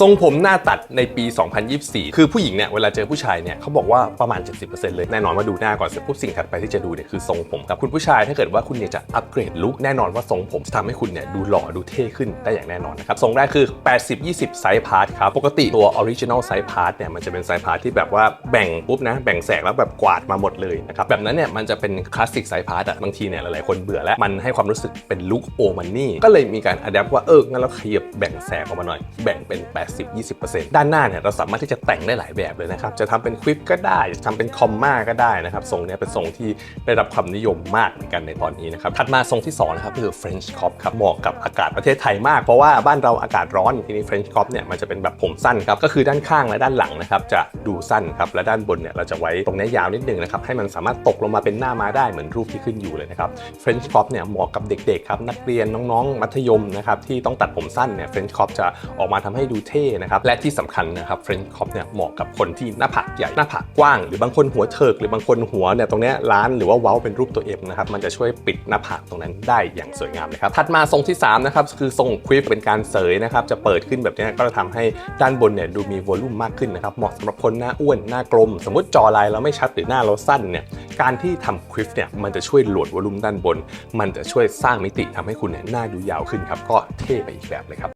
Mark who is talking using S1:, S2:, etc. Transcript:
S1: ทรงผมหน้าตัดในปี 2024 คือผู้หญิงเนี่ยเวลาเจอผู้ชายเนี่ยเขาบอกว่าประมาณ 70%เลยแน่นอนว่าดูหน้าก่อนเสร็จปุ๊บสิ่งถัดไปที่จะดูเนี่ยคือทรงผมครับคุณผู้ชายถ้าเกิดว่าคุณเนี่ยจะอัปเกรดลุคแน่นอนว่าทรงผมจะทำให้คุณเนี่ยดูหล่อดูเท่ขึ้นได้อย่างแน่นอนนะครับทรงแรกคือ 80-20ไซส์พาร์ทครับปกติตัว original ไซส์พาร์ทเนี่ยมันจะเป็นไซส์พาร์ทที่แบบว่าแบ่งปุ๊บนะแบ่งแสกแล้วแบบกวาดมาหมดเลยนะครับแบบนั้นเนี่ยมันจะเป็นคลาสสิกไซส์พาร์ทอะบางทีเนี่ยหลายๆคนเบื่อแล้วมันให้ความรู้สึกเป็นลุคโอมันนี่ก็เลยมีการอัดแอปว่าเอองั้นเราขยับแบ่งแสกออกมาหน่อยแบ่งเป็น80-20%ด้านหน้าเนี่ยเราสามารถที่จะแต่งได้หลายแบบเลยนะครับ จะทำเป็นควิปก็ได้จะทำเป็นคอมมาก็ได้นะครับ ทรงเนี้ยเป็นทรงที่ได้รับความนิยมมากเหมือนกันในตอนนี้นะครับ ถัดมาทรงที่2นะครับคือ French Crop ครับ เหมาะกับอากาศประเทศไทยมาก เพราะว่าบ้านเราอากาศร้อนทีนี้ French Crop เนี่ยมันจะเป็นแบบผมสั้นครับ ก็คือด้านข้างและด้านหลังนะครับจะดูสั้นครับ และด้านบนเนี่ยเราจะไว้ตรงนี้ยาวนิดนึงนะครับ ให้มันสามารถตกลงมาเป็นหน้ามาได้เหมือนรูปที่ขึ้นอยู่เลยนะครับ French Crop เนี่ยเหมาะกับเด็กๆครับนักเรียนน้องๆมัธยมนะครับที่ต้องตัดผมสั้นเนี่ย French Crop จะออกมาทำให้ดูเท่นะครับและที่สำคัญนะครับ French Crop เนี่ยเหมาะกับคนที่หน้าผากใหญ่หน้าผากกว้างหรือบางคนหัวเถิกหรือบางคนหัวเนี่ยตรงเนี้ยล้านหรือว่าเว้าเป็นรูปตัว M นะครับมันจะช่วยปิดหน้าผากตรงนั้นได้อย่างสวยงามเลยครับถัดมาทรงที่3นะครับคือทรงควิปเป็นการเสยนะครับจะเปิดขึ้นแบบนี้ก็จะทำให้ด้านบนเนี่ยดูมีวอลลุ่มมากขึ้นนะครับเหมาะสำหรับคนหน้าอ้วนหน้ากลม สมมติจอลายเราไม่ชัดหรือหน้าเราสั้นเนี่ยการที่ทำควิปเนี่ยมันจะช่วยโหลดวอลลุ่มด้านบน มันจะช่วยสร้างมิติทำให้คุณเนี่ยหน้าดูยาวขึ้นครับก็เท่ไปอีกแบบเลยครับ